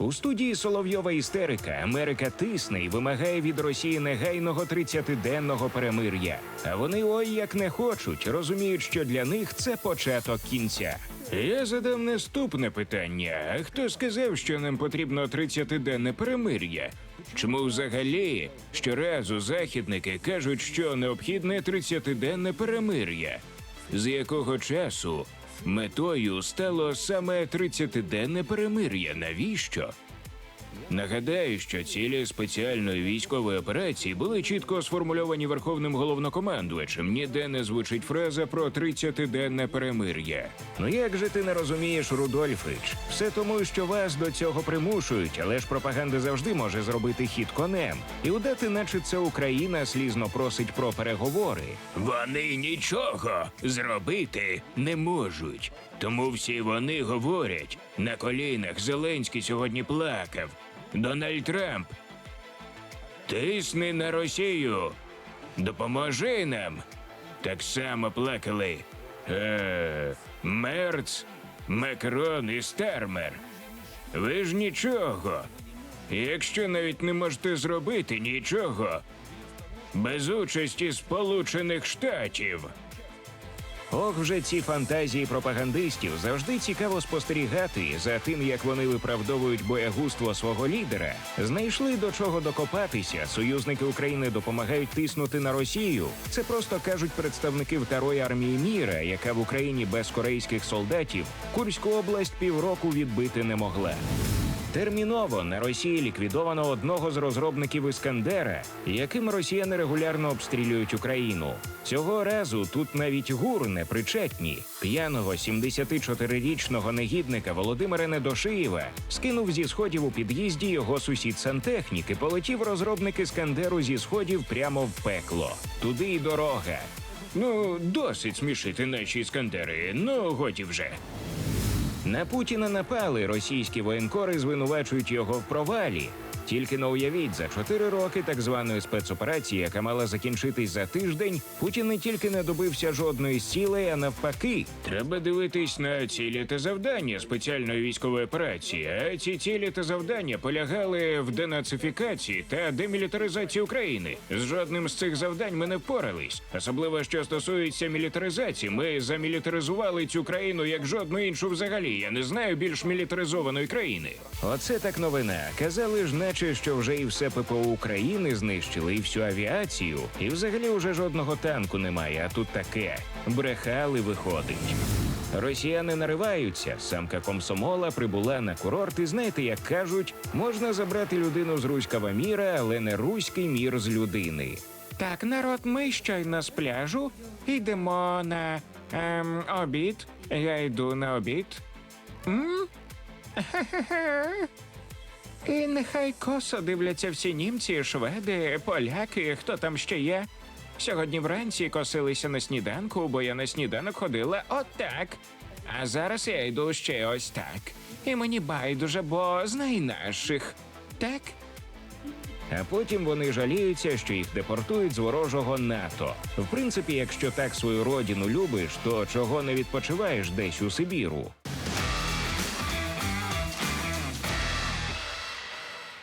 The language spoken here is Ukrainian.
У студії Соловйова істерика Америка тисне і вимагає від Росії негайного 30-денного перемир'я. А вони ой як не хочуть, розуміють, що для них це початок кінця. Я задам наступне питання: а хто сказав, що нам потрібно 30-денне перемир'я? Чому взагалі щоразу західники кажуть, що необхідне 30-денне перемир'я? З якого часу метою стало саме 30-денне перемир'я? Навіщо? Нагадаю, що цілі спеціальної військової операції були чітко сформульовані верховним головнокомандувачем. Ніде не звучить фраза про 30-денне перемир'я. Ну як же ти не розумієш, Рудольфич? Все тому, що вас до цього примушують, але ж пропаганда завжди може зробити хід конем і удати, наче це Україна слізно просить про переговори. Вони нічого зробити не можуть. Тому всі вони говорять на колінах. Зеленський сьогодні плакав. Дональд Трамп. Тисни на Росію. Допоможи нам. Так само плакали. Е, Мерц, Макрон і Стармер. Ви ж нічого. Якщо навіть не можете зробити нічого без участі Сполучених Штатів. Ох, вже ці фантазії пропагандистів завжди цікаво спостерігати за тим, як вони виправдовують боягузтво свого лідера. Знайшли до чого докопатися. Союзники України допомагають тиснути на Росію. Це просто кажуть представники Второї армії міра, яка в Україні без корейських солдатів Курську область півроку відбити не могла. Терміново на Росії ліквідовано одного з розробників Іскандера, яким росіяни регулярно обстрілюють Україну. Цього разу тут навіть гур не причетні. П'яного 74-річного негідника Володимира Недошиєва скинув зі сходів у під'їзді його сусід сантехнік і полетів розробник Іскандеру зі сходів прямо в пекло. Туди й дорога. Ну, досить смішити наші іскандери. Ну, годі вже. На Путіна напали російські воєнкори звинувачують його в провалі. Тільки не уявіть, за чотири роки так званої спецоперації, яка мала закінчитись за тиждень, Путін не тільки не добився жодної цілей, а навпаки. Треба дивитись на цілі та завдання спеціальної військової операції. А ці цілі та завдання полягали в денацифікації та демілітаризації України. З жодним з цих завдань ми не впорались. Особливо що стосується мілітаризації, ми замілітаризували цю країну як жодну іншу взагалі. Я не знаю більш мілітаризованої країни. Оце так новина. Казали ж, наче що вже і все ППО України знищили, і всю авіацію, і взагалі уже жодного танку немає. А тут таке брехали виходить. Росіяни нариваються. Самка комсомола прибула на курорт, і знаєте, як кажуть, можна забрати людину з руського міра, але не руський мір з людини. Так, народ, ми щойно з пляжу йдемо на ем, обід. Я йду на обід. М? І нехай косо дивляться всі німці, шведи, поляки, хто там ще є. Сьогодні вранці косилися на сніданку, бо я на сніданок ходила отак. А зараз я йду ще ось так. І мені байдуже, бо знай наших. Так? А потім вони жаліються, що їх депортують з ворожого НАТО. В принципі, якщо так свою родину любиш, то чого не відпочиваєш десь у Сибіру?